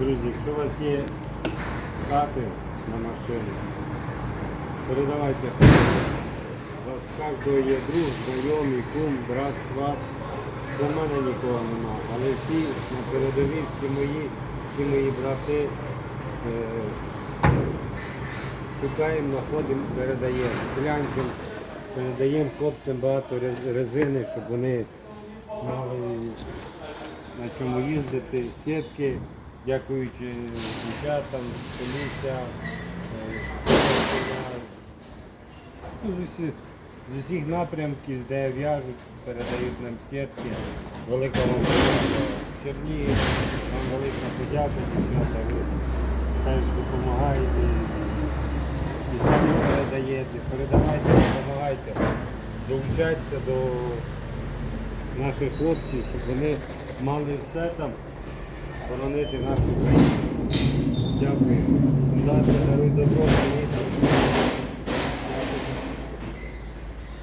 Друзі, якщо у вас є скати на машину, передавайте. У вас кожного є друг, знайомий, кум, брат, сват. В мене нікого нема. Але всі на передовій, всі мої, всі мої брати е, шукаємо, знаходимо, передаємо. Глянцям передаємо хлопцям багато резини, щоб вони мали на чому їздити, сітки, дякуючи дівчатам, Полісся, ну, з усіх, з усіх напрямків, де в'яжуть, передають нам сітки. Велика вам. Чернігів, вам велика подяка, дівчата, ви теж допомагаєте і самі передаєте. Передавайте, допомагайте, долучайтеся до наших хлопців, щоб вони мали все там боронити нашу країну. Дякую. Фундація даруй добро.